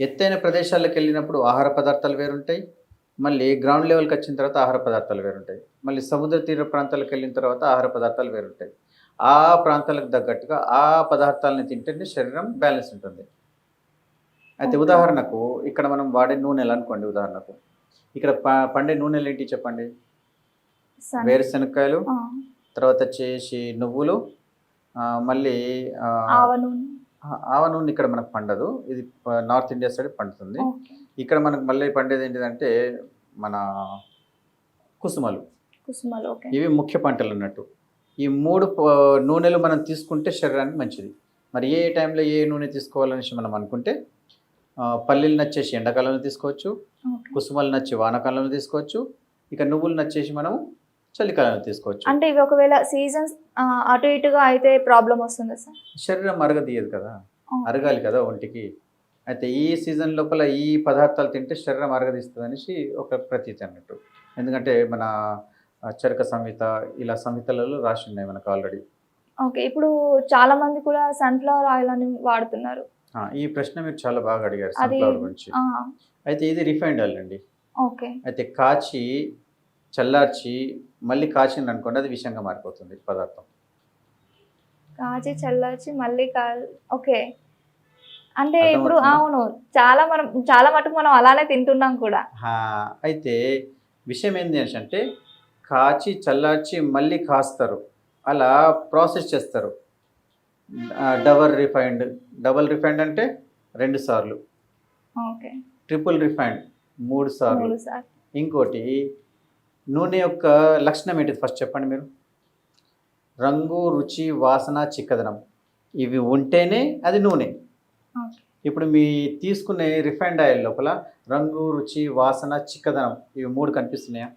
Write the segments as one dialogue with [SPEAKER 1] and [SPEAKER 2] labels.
[SPEAKER 1] ఎత్తైన ప్రదేశాలకు వెళ్ళినప్పుడు ఆహార పదార్థాలు వేరుంటాయి. మళ్ళీ గ్రౌండ్ లెవెల్కి వచ్చిన తర్వాత ఆహార పదార్థాలు వేరుంటాయి. మళ్ళీ సముద్ర తీర ప్రాంతాలకు వెళ్ళిన తర్వాత ఆహార పదార్థాలు వేరుంటాయి. ఆ ప్రాంతాలకు తగ్గట్టుగా ఆ పదార్థాలను తింటేనే శరీరం బ్యాలెన్స్ ఉంటుంది. అయితే. ఉదాహరణకు ఇక్కడ మనం వాడే నూనెలు అనుకోండి ఉదాహరణకు. ఇక్కడ పండే నూనెలు ఏంటి చెప్పండి? వేరుశనక్కాయలు తర్వాత వచ్చేసి నువ్వులు మళ్ళీ
[SPEAKER 2] ఆవ నూనె
[SPEAKER 1] ఇక్కడ మనకు పండదు. ఇది నార్త్ ఇండియా సైడ్ పండుతుంది. ఇక్కడ మనకు మళ్ళీ పండేది ఏంటిదంటే మన కుసుమలు.
[SPEAKER 2] కుసుమలు
[SPEAKER 1] ఇవి ముఖ్య పంటలు అన్నట్టు. ఈ మూడు నూనెలు మనం తీసుకుంటే శరీరానికి మంచిది. మరి ఏ టైంలో ఏ నూనె తీసుకోవాలనేసి మనం అనుకుంటే పల్లీలు నచ్చేసి ఎండాకాలంలో తీసుకోవచ్చు. కుసుమలు నచ్చి వానాకాలంలో తీసుకోవచ్చు. ఇక నువ్వులు నచ్చేసి మనం చలికాలంలో తీసుకోవచ్చు.
[SPEAKER 2] అంటే ఇవి ఒకవేళ సీజన్స్ అటు ఇటుగా అయితే ప్రాబ్లం వస్తుంది సార్?
[SPEAKER 1] శరీరం అరగదీయదు కదా. అరగాలి కదా ఒంటికి. అయితే ఈ సీజన్ లోపల ఈ పదార్థాలు తింటే శరీరం అరగదీస్తుంది అనేసి ఒక ప్రతీతి అన్నట్టు. ఎందుకంటే మన చరక సంహిత ఇలా సంహితలలో రాసి ఉన్నాయి మనకు ఆల్రెడీ
[SPEAKER 2] ఓకే. ఇప్పుడు చాలా మంది కూడా సన్ఫ్లవర్ ఆయిల్ అని వాడుతున్నారు.
[SPEAKER 1] ఈ ప్రశ్న మీరు చాలా బాగా అడిగారు సన్ఫ్లవర్ గురించి. అయితే ఇది రిఫైండ్ ఆయిల్ అండి.
[SPEAKER 2] ఓకే.
[SPEAKER 1] అయితే కాచి చల్లార్చి మళ్ళీ కాచింది అనుకోండి అది విషంగా మారిపోతుంది పదార్థం.
[SPEAKER 2] కాచి చల్లార్చి మళ్ళీ కా ఓకే. అంటే? ఇప్పుడు అవును చాలా మనం చాలా మటుకు మనం అలానే తింటున్నాం కూడా.
[SPEAKER 1] అయితే విషయం ఏంటి అంటే కాచి చల్లార్చి మళ్ళీ కాస్తారు. అలా ప్రాసెస్ చేస్తారు. డబల్ రిఫైండ్ డబల్ రిఫైండ్ అంటే రెండు సార్లు.
[SPEAKER 2] ఓకే.
[SPEAKER 1] ట్రిపుల్ రిఫైండ్ మూడు సార్లు. ఇంకోటి నూనె యొక్క లక్షణం ఏంటిది ఫస్ట్ చెప్పండి మీరు? రంగు రుచి వాసన చిక్కదనం. ఇవి ఉంటేనే అది నూనె. ఇప్పుడు మీ తీసుకునే రిఫైండ్ ఆయిల్ లోపల రంగు రుచి వాసన చిక్కదనం ఇవి మూడు కనిపిస్తున్నాయా?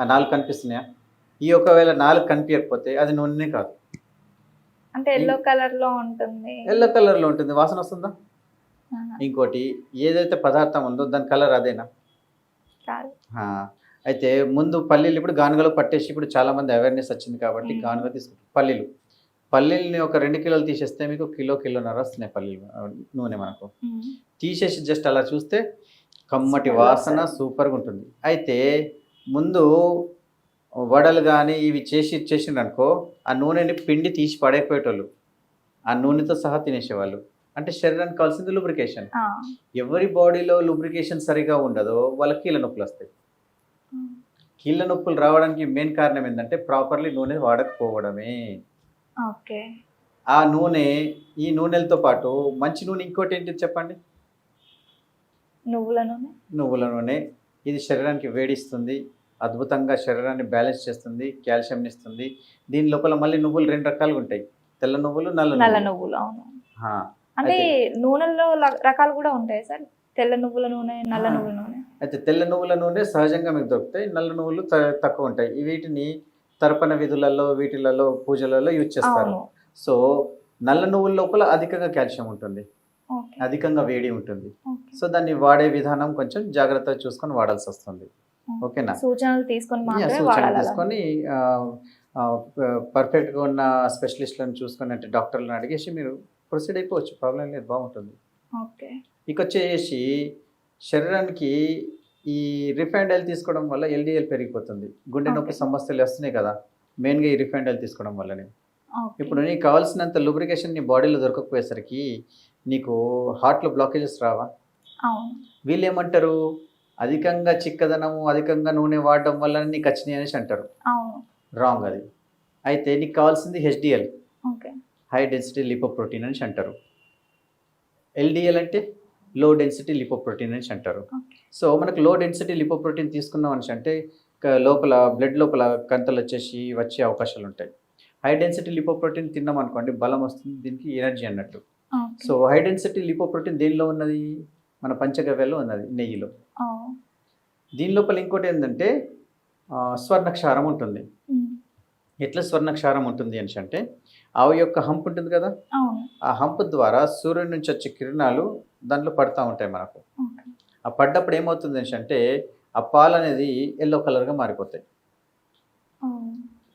[SPEAKER 1] ఆ నాలుగు కనిపిస్తున్నాయా? ఈ ఒకవేళ నాలుగు కనిపించకపోతే అది నూనెనే కాదు.
[SPEAKER 2] అంటే ఎల్లో కలర్లో ఉంటుంది.
[SPEAKER 1] ఎల్లో కలర్లో ఉంటుంది. వాసన వస్తుందా? ఇంకోటి ఏదైతే పదార్థం ఉందో దాని కలర్ అదేనా? అయితే ముందు పల్లీలు ఇప్పుడు గానుగలో పట్టేసి ఇప్పుడు చాలా మంది అవేర్నెస్ వచ్చింది కాబట్టి. గానుగ తీసుకుంటారు. పల్లీలు. పల్లీలని ఒక రెండు కిలోలు తీసేస్తే మీకు కిలో కిలోన్నర వస్తున్నాయి పల్లీలు నూనె మనకు. తీసేసి జస్ట్ అలా చూస్తే కమ్మటి వాసన. సూపర్గా ఉంటుంది. అయితే ముందు వడలు కానీ ఇవి చేసి చేసిండ్రు అనుకో ఆ నూనెని పిండి తీసి పడైపోయేటోళ్ళు ఆ నూనెతో సహా తినేసేవాళ్ళు. అంటే శరీరానికి కావాల్సింది లూబ్రికేషన్ ఎవరి బాడీలో లూబ్రికేషన్ సరిగా ఉండదో వాళ్ళకి కీళ్ళ నొప్పులు వస్తాయి. కీళ్ళ నొప్పులు రావడానికి మెయిన్ కారణం ఏంటంటే ప్రాపర్లీ నూనె వాడకపోవడమే.
[SPEAKER 2] ఓకే.
[SPEAKER 1] ఆ నూనె ఈ నూనెలతో పాటు మంచి నూనె ఇంకోటి ఏంటి చెప్పండి?
[SPEAKER 2] నువ్వుల నూనె.
[SPEAKER 1] నువ్వుల నూనె. ఇది శరీరానికి వేడిస్తుంది అద్భుతంగా శరీరాన్ని బ్యాలెన్స్ చేస్తుంది కాల్షియం ఇస్తుంది. దీని లోపల మళ్ళీ నువ్వులు రెండు రకాలుగా ఉంటాయి. తెల్ల నువ్వులు నల్ల
[SPEAKER 2] నల్ల
[SPEAKER 1] నువ్వులు.
[SPEAKER 2] అవును. అంటే నూనెల్లో రకాలు కూడా ఉంటాయి సార్? తెల్ల నువ్వుల నూనె నల్ల. నువ్వుల నూనె.
[SPEAKER 1] అయితే తెల్ల నువ్వుల నూనె సహజంగా మీకు దొరుకుతాయి. నల్ల నువ్వులు తక్కువ ఉంటాయి. వీటిని తర్పణ విధులలో వీటిలలో పూజలలో యూజ్ చేస్తారు. సో నల్ల నువ్వుల లోపల అధికంగా కాల్షియం ఉంటుంది. అధికంగా వేడి ఉంటుంది. సో దాన్ని వాడే విధానం కొంచెం జాగ్రత్తగా చూసుకొని వాడాల్సి వస్తుంది. ఓకేనా?
[SPEAKER 2] సూచనలు తీసుకొని
[SPEAKER 1] సూచనలు. తీసుకొని పర్ఫెక్ట్గా ఉన్న స్పెషలిస్ట్లను చూసుకొని అంటే డాక్టర్లను అడిగేసి మీరు ప్రొసీడ్ అయిపోవచ్చు. ప్రాబ్లం లేదు బాగుంటుంది.
[SPEAKER 2] ఓకే.
[SPEAKER 1] ఇక వచ్చేసి శరీరానికి ఈ రిఫైండ్ ఆయిల్ తీసుకోవడం వల్ల ఎల్డిఎల్ పెరిగిపోతుంది. గుండె నొప్పి. సమస్యలు వస్తున్నాయి కదా మెయిన్గా ఈ రిఫైండ్ ఆయిల్ తీసుకోవడం వల్లనే. ఇప్పుడు నీకు కావాల్సినంత లూబ్రికేషన్ నీ బాడీలో దొరకకపోయేసరికి నీకు హార్ట్లో బ్లాకేజెస్ రావా? వీళ్ళు ఏమంటారు అధికంగా చిక్కదనము అధికంగా నూనె వాడడం వల్ల నీకు వచ్చినాయి అనేసి అంటారు. రాంగ్ అది. అయితే నీకు కావాల్సింది హెచ్డిఎల్. హై డెన్సిటీ లిపోప్రోటీన్ అనేసి అంటారు. ఎల్డిఎల్ అంటే? లో డెన్సిటీ లిపోప్రోటీన్ అనేసి అంటారు. సో మనకు లో డెన్సిటీ లిపోప్రోటీన్ తీసుకున్నాం అనేసి అంటే లోపల బ్లడ్ లోపల కంతలు వచ్చేసి వచ్చే అవకాశాలు ఉంటాయి. హై డెన్సిటీ లిపోప్రోటీన్ తిన్నాం అనుకోండి బలం వస్తుంది దీనికి ఎనర్జీ అన్నట్టు. సో హై డెన్సిటీ లిపోప్రోటీన్ దేనిలో ఉన్నది? మన పంచగవ్యలో ఉన్నది నెయ్యిలో. దీని లోపల ఇంకోటి ఏంటంటే స్వర్ణక్షారం ఉంటుంది. ఎట్లా స్వర్ణక్షారం ఉంటుంది అనేసి అంటే ఆవు యొక్క హంప్ ఉంటుంది కదా? ఆ హంప్ ద్వారా సూర్యుడి నుంచి వచ్చే కిరణాలు దాంట్లో పడతా ఉంటాయి మనకు. ఆ పడ్డప్పుడు ఏమవుతుంది అనేసి అంటే ఆ పాలు అనేది ఎల్లో కలర్గా మారిపోతాయి.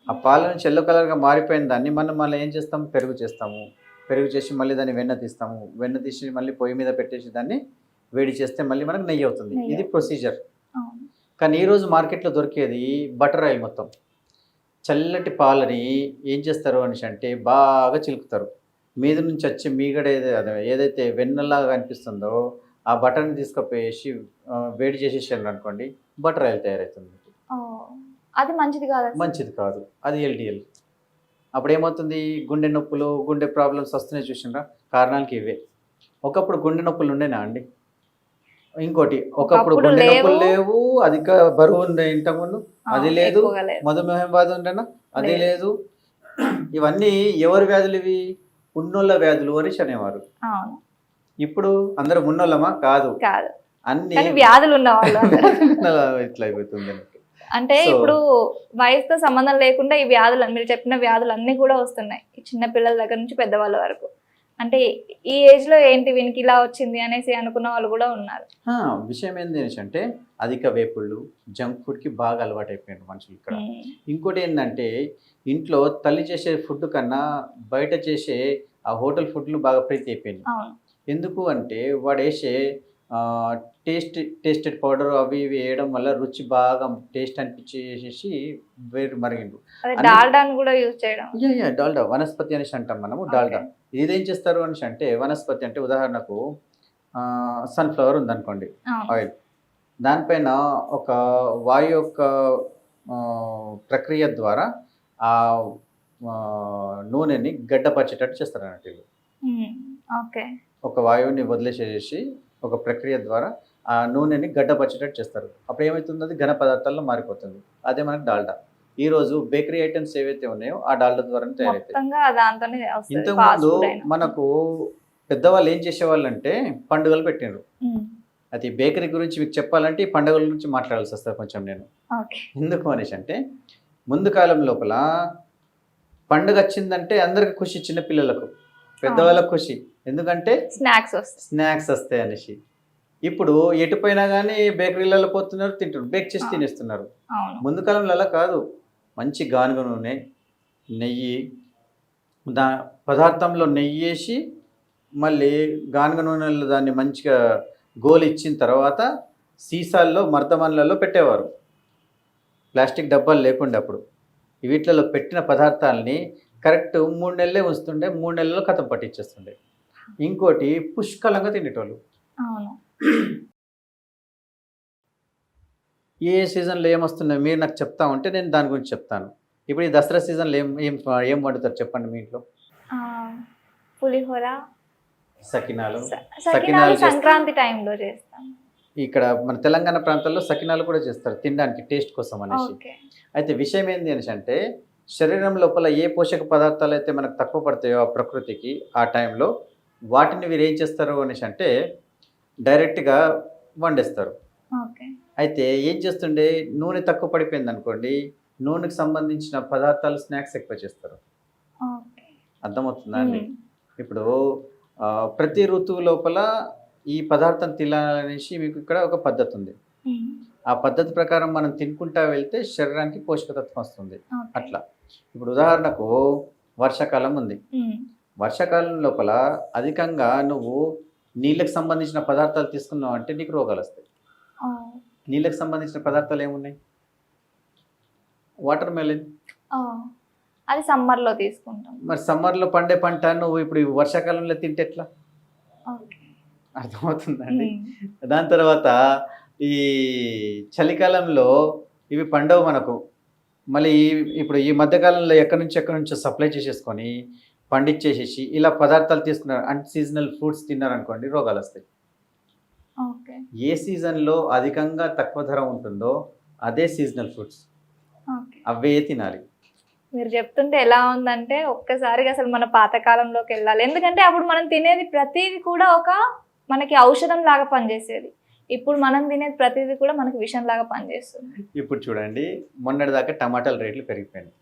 [SPEAKER 1] ఆ పాల నుంచి ఎల్లో కలర్గా మారిపోయిన దాన్ని మనం మళ్ళీ ఏం చేస్తాం? పెరుగు చేస్తాము. పెరుగు చేసి మళ్ళీ దాన్ని వెన్న తీస్తాము. వెన్న తీసి మళ్ళీ పొయ్యి మీద పెట్టేసి దాన్ని వేడి చేస్తే మళ్ళీ మనకు నెయ్యి అవుతుంది. ఇది ప్రొసీజర్. కానీ ఈరోజు మార్కెట్లో దొరికేది బటర్ ఆయిల్ మొత్తం. చల్లటి పాలని ఏం చేస్తారు అనేసి అంటే బాగా చిలుకుతారు. మీద నుంచి వచ్చే మీగడ ఏదైతే వెన్నలాగా అనిపిస్తుందో ఆ బటర్ని తీసుకుపోయేసి వేడి చేసేసారు అనుకోండి బటర్ ఆయిల్ తయారవుతుంది
[SPEAKER 2] అది మంచిది కాదా?
[SPEAKER 1] మంచిది కాదు. అది ఎల్డిఎల్. అప్పుడు ఏమవుతుంది? గుండె నొప్పులు గుండె ప్రాబ్లమ్స్ వస్తున్నాయి చూసినరా? కారణాలకి ఇవే. ఒకప్పుడు గుండె నొప్పులు ఉండేనా అండి? ఇంకోటి ఒకప్పుడు
[SPEAKER 2] ఒకప్పుడు
[SPEAKER 1] గుండె నొప్పులు
[SPEAKER 2] లేవు.
[SPEAKER 1] అధిక బరువు ఉంది ఇంతకుముందు అది లేదు. మధుమేహం బాధ ఉండేనా అది
[SPEAKER 2] లేదు.
[SPEAKER 1] ఇవన్నీ ఎవరి వ్యాధులు ఇవి? ఉన్నోళ్ళ వ్యాధులు అని అనేవారు. ఇప్పుడు అందరూ ఉన్నోళ్ళమా? కాదు. అన్ని
[SPEAKER 2] వ్యాధులు ఉన్న వాళ్ళు అందరూ.
[SPEAKER 1] ఇట్లా అయిపోతుంది.
[SPEAKER 2] అంటే ఇప్పుడు వయసుతో సంబంధం లేకుండా ఈ వ్యాధులు మీరు చెప్పిన వ్యాధులు అన్నీ కూడా వస్తున్నాయి. చిన్న పిల్లల దగ్గర నుంచి పెద్దవాళ్ళ వరకు. అంటే ఈ ఏజ్లో ఏంటి వీనికి ఇలా వచ్చింది అనేసి అనుకున్న వాళ్ళు కూడా ఉన్నారు.
[SPEAKER 1] విషయం ఏంటి అనేసి అంటే అధిక వేపుళ్ళు జంక్ ఫుడ్కి బాగా అలవాటు అయిపోయారు మనుషులు ఇక్కడ. ఇంకోటి ఏంటంటే ఇంట్లో తల్లి చేసే ఫుడ్ కన్నా బయట చేసే ఆ హోటల్ ఫుడ్లు బాగా ప్రీతి అయిపోయింది ఎందుకు అంటే వాడు వేసే టేస్ట్ టేస్టెడ్ పౌడర్ అవి ఇవి వేయడం వల్ల రుచి బాగా టేస్ట్ అనిపించేసి వేరు మరిగిండు.
[SPEAKER 2] డాల్డాను కూడా యూజ్ చేయడం.
[SPEAKER 1] యా డాల్డా వనస్పతి అనేసి అంటాం మనము డాల్డా. ఇదేం చేస్తారు అనేసి అంటే వనస్పతి అంటే ఉదాహరణకు సన్ఫ్లవర్ ఉందనుకోండి ఆయిల్ దానిపైన ఒక వాయు యొక్క ప్రక్రియ ద్వారా ఆ నూనెని గడ్డపరిచేటట్టు చేస్తారు అన్నట్టు వీళ్ళు.
[SPEAKER 2] ఓకే.
[SPEAKER 1] ఒక వాయువుని వదిలేసేసి ఒక ప్రక్రియ ద్వారా ఆ నూనెని గడ్డపరిచేటట్టు చేస్తారు. అప్పుడు ఏమవుతుంది? అది ఘన పదార్థాల్లో మారిపోతుంది. అదే మనకి డాల్డా. ఈ రోజు బేకరీ ఐటమ్స్ ఏవైతే ఉన్నాయో ఆ డాల్డా ద్వారా తయారవుతాయి
[SPEAKER 2] మొత్తంగా దాంతోనే వస్తుంది
[SPEAKER 1] ఇంతకు
[SPEAKER 2] ఫాస్ట్
[SPEAKER 1] ముందు
[SPEAKER 2] ఫుడ్ అయినా.
[SPEAKER 1] మనకు పెద్దవాళ్ళు ఏం చేసేవాళ్ళు అంటే పండుగలు పెట్టినారు అది బేకరీ గురించి మీకు చెప్పాలంటే ఈ పండుగల గురించి మాట్లాడాల్సి వస్తుంది కొంచెం నేను. ఎందుకు అనేసి అంటే ముందు కాలం లోపల పండుగ వచ్చిందంటే అందరికి ఖుషి చిన్న పిల్లలకు పెద్దవాళ్ళకు ఖుషి. ఎందుకంటే
[SPEAKER 2] స్నాక్స్ వస్తాయి.
[SPEAKER 1] స్నాక్స్ వస్తాయి అనేసి. ఇప్పుడు ఎటు పోయినా కానీ బేకరీలలో పోతున్నారు తింటున్నారు బేక్ చేసి. తినేస్తున్నారు. ముందు కాలంలో అలా కాదు. మంచి గానుగ నూనె నెయ్యి దా పదార్థంలో నెయ్యి వేసి మళ్ళీ గానుగ నూనెలో దాన్ని మంచిగా గోలు ఇచ్చిన తర్వాత సీసాల్లో మర్దమన్లలో పెట్టేవారు. ప్లాస్టిక్ డబ్బాలు లేకుండా అప్పుడు. వీటిలలో పెట్టిన పదార్థాలని కరెక్ట్ మూడు నెలలే ఉంచుతుండే మూడు నెలల్లో కథం పట్టించేస్తుండే. ఇంకోటి పుష్కలంగా తినేటోళ్ళు. ఏ సీజన్లో ఏమొస్తున్నాయి మీరు నాకు చెప్తా ఉంటే నేను దాని గురించి చెప్తాను. ఇప్పుడు ఈ దసరా సీజన్లో ఏం ఏం ఏం వండుతారు చెప్పండి మీ ఇంట్లో?
[SPEAKER 2] పులిహోర
[SPEAKER 1] సకినాలు. సకినాలు.
[SPEAKER 2] సంక్రాంతి టైంలో చేస్తాం.
[SPEAKER 1] ఇక్కడ మన తెలంగాణ ప్రాంతాల్లో సకినాలు కూడా చేస్తారు తినడానికి టేస్ట్ కోసం అనేసి. అయితే విషయం ఏంది అనేసి అంటే శరీరం లోపల ఏ పోషక పదార్థాలు అయితే మనకు తక్కువ పడతాయో ఆ ప్రకృతికి ఆ టైంలో వాటిని వీరు ఏం చేస్తారు అనేసి అంటే డైరెక్ట్గా వండేస్తారు. అయితే ఏం చేస్తుండే? నూనె తక్కువ పడిపోయింది అనుకోండి నూనెకి సంబంధించిన పదార్థాలు స్నాక్స్ ఎక్కువ చేస్తారు. అర్థమవుతుందా అండి? ఇప్పుడు ప్రతి ఋతువు లోపల ఈ పదార్థం తినాలనేసి మీకు ఇక్కడ ఒక పద్ధతి ఉంది ఆ పద్ధతి ప్రకారం మనం తినుకుంటా వెళ్తే శరీరానికి పోషకతత్వం వస్తుంది. అట్లా. ఇప్పుడు ఉదాహరణకు వర్షాకాలం ఉంది. వర్షాకాలం లోపల అధికంగా నువ్వు నీళ్ళకి సంబంధించిన పదార్థాలు తీసుకున్నావు అంటే నీకు రోగాలు వస్తాయి. నీళ్ళకి సంబంధించిన పదార్థాలు ఏమున్నాయి? వాటర్ మెలన్
[SPEAKER 2] అది సమ్మర్లో తీసుకుంటాం.
[SPEAKER 1] మరి సమ్మర్లో పండే పంట నువ్వు ఇప్పుడు వర్షాకాలంలో తింటే ఎట్లా? అర్థమవుతుందండి. దాని తర్వాత ఈ చలికాలంలో ఇవి పండవు మనకు. మళ్ళీ ఇప్పుడు ఈ మధ్యకాలంలో ఎక్కడి నుంచి ఎక్కడి నుంచో సప్లై చేసేసుకొని పండించేసేసి ఇలా పదార్థాలు తీసుకున్నారు. అన్ సీజనల్ ఫ్రూట్స్ తిన్నారనుకోండి రోగాలు వస్తాయి. ఏ సీజన్లో అధికంగా తక్కువ ధర ఉంటుందో అదే సీజనల్ ఫ్రూట్స్.
[SPEAKER 2] ఓకే.
[SPEAKER 1] అవే తినాలి.
[SPEAKER 2] మీరు చెప్తుంటే ఎలా ఉందంటే ఒక్కసారిగా అసలు మన పాతకాలంలోకి వెళ్ళాలి. ఎందుకంటే అప్పుడు మనం తినేది ప్రతిదీ కూడా ఒక మనకి ఔషధం లాగా పనిచేసేది. ఇప్పుడు మనం తినేది ప్రతిదీ కూడా మనకి విషం లాగా పనిచేస్తుంది.
[SPEAKER 1] ఇప్పుడు చూడండి మొన్నటిదాకా టమాటాల రేట్లు పెరిగిపోయినాయి.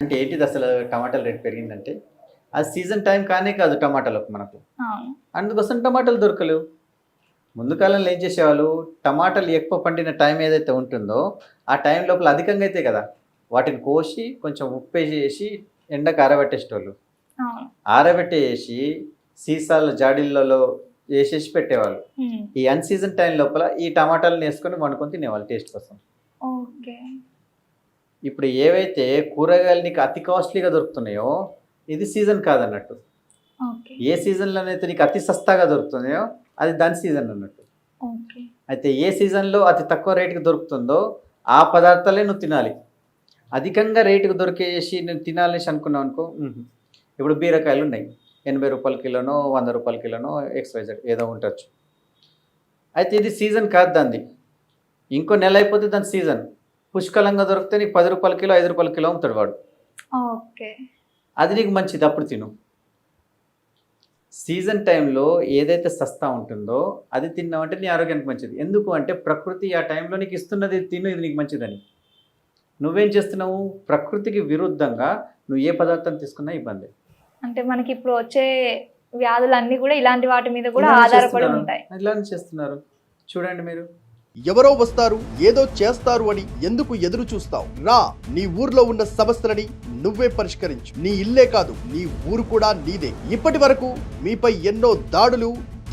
[SPEAKER 1] అంటే ఏంటిది అసలు టమాటాల రేట్ పెరిగిందంటే అది సీజన్ టైం కానే కాదు టమాటాలకు మనకు. అందుకోసం టమాటాలు దొరకలేవు. ముందు కాలంలో ఏం చేసేవాళ్ళు? టమాటాలు ఎక్కువ పండిన టైం ఏదైతే ఉంటుందో ఆ టైం లోపల అధికంగా అయితే కదా వాటిని కోసి కొంచెం ఉప్పేసి ఎండకు ఆరబెట్టేసేటోళ్ళు.
[SPEAKER 2] అవును.
[SPEAKER 1] ఆరబెట్టేసి సీసాల జాడీలలో వేసేసి పెట్టేవాళ్ళు. ఈ అన్ సీజన్ టైం లోపల ఈ టమాటాలను వేసుకొని వండుకొని తినేవాళ్ళు టేస్ట్ కోసం.
[SPEAKER 2] ఓకే.
[SPEAKER 1] ఇప్పుడు ఏవైతే కూరగాయలు నీకు అతి కాస్ట్లీగా దొరుకుతున్నాయో ఇది సీజన్ కాదన్నట్టు. ఏ సీజన్లో అయితే నీకు అతి సస్తాగా దొరుకుతున్నాయో అది దాని సీజన్ అన్నట్టు.
[SPEAKER 2] ఓకే.
[SPEAKER 1] అయితే ఏ సీజన్లో అతి తక్కువ రేటుకి దొరుకుతుందో ఆ పదార్థాలే నువ్వు తినాలి. అధికంగా రేటుకు దొరికేసి నేను తినాలేసి అనుకున్నావు అనుకో. ఇప్పుడు బీరకాయలు ఉన్నాయి. ఎనభై రూపాయల కిలోనో వంద రూపాయల కిలోనో ఎక్స్వైజెడ్ ఏదో ఉండొచ్చు. అయితే ఇది సీజన్ కాదు దాన్ని ఇంకో నెల అయిపోతే దాని సీజన్. పుష్కలంగా దొరికితే నీకు పది రూపాయల కిలో ఐదు రూపాయల కిలో అమ్ముతాడు వాడు.
[SPEAKER 2] ఓకే.
[SPEAKER 1] అది నీకు మంచిది అప్పుడు తిను. సీజన్ టైంలో ఏదైతే సస్తా ఉంటుందో అది తిన్నావంటే నీ ఆరోగ్యానికి మంచిది. ఎందుకు అంటే ప్రకృతి ఆ టైంలో నీకు ఇస్తున్నది తిను ఇది నీకు మంచిదని. నువ్వేం చేస్తున్నావు? ప్రకృతికి విరుద్ధంగా నువ్వు ఏ పదార్థం తీసుకున్నా ఇబ్బంది.
[SPEAKER 2] అంటే మనకి ఇప్పుడు వచ్చే వ్యాధులు అన్ని కూడా ఇలాంటి వాటి మీద కూడా ఆధారపడి. ఉంటాయి.
[SPEAKER 1] ఇలానే చేస్తున్నారు. చూడండి మీరు.
[SPEAKER 3] ఎవరో వస్తారు ఏదో చేస్తారు అని ఎందుకు ఎదురు చూస్తావు? రా నీ ఊర్లో ఉన్న సమస్యలని నువ్వే పరిష్కరించు. నీ ఇల్లే కాదు నీ ఊరు కూడా నీదే. ఇప్పటి వరకు మీపై ఎన్నో దాడులు